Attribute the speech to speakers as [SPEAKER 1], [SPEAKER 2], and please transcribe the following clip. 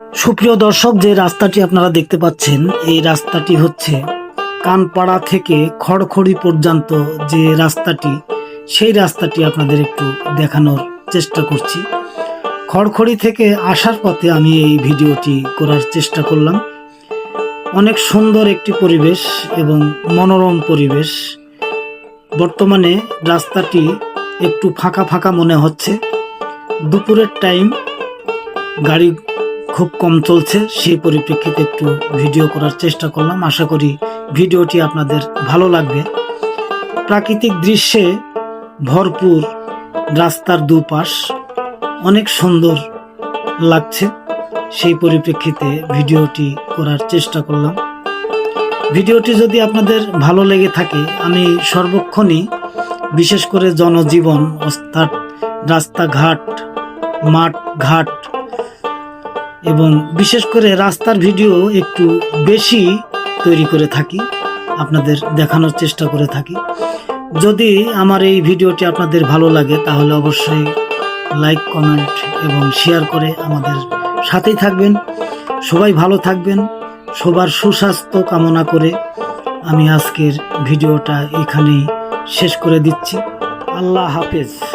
[SPEAKER 1] সুপ্রিয় দর্শক, যে রাস্তাটি আপনারা দেখতে পাচ্ছেন, এই রাস্তাটি হচ্ছে কানপাড়া থেকে খড়খড়ি পর্যন্ত যে রাস্তাটি, সেই রাস্তাটি আপনাদের একটু দেখানোর চেষ্টা করছি। খড়খড়ি থেকে আসার পথে আমি এই ভিডিওটি করার চেষ্টা করলাম। অনেক সুন্দর একটি পরিবেশ এবং মনোরম পরিবেশ। বর্তমানে রাস্তাটি একটু ফাঁকা ফাঁকা মনে হচ্ছে। দুপুরের টাইম, গাড়ি খুব কম চলছে, সেই পরিপ্রেক্ষিতে একটু ভিডিও করার চেষ্টা করলাম। আশা করি ভিডিওটি আপনাদের ভালো লাগবে। প্রাকৃতিক দৃশ্যে ভরপুর রাস্তার দুপাশ অনেক সুন্দর লাগছে। সেই পরিপ্রেক্ষিতে ভিডিওটি করার চেষ্টা করলাম। ভিডিওটি যদি আপনাদের ভালো লেগে থাকে, আমি সর্বক্ষণই বিশেষ করে জনজীবন, অর্থাৎ রাস্তাঘাট মাঠ ঘাট এবং বিশেষ করে রাস্তার ভিডিও একটু বেশি তৈরি করে থাকি, আপনাদের দেখানোর চেষ্টা করে থাকি। যদি আমার এই ভিডিওটি আপনাদের ভালো লাগে, তাহলে অবশ্যই লাইক, কমেন্ট এবং শেয়ার করে আমাদের সাথেই থাকবেন। সবাই ভালো থাকবেন, সবার সুস্বাস্থ্য কামনা করে আমি আজকের ভিডিওটা এখানেই শেষ করে দিচ্ছি। আল্লাহ হাফেজ।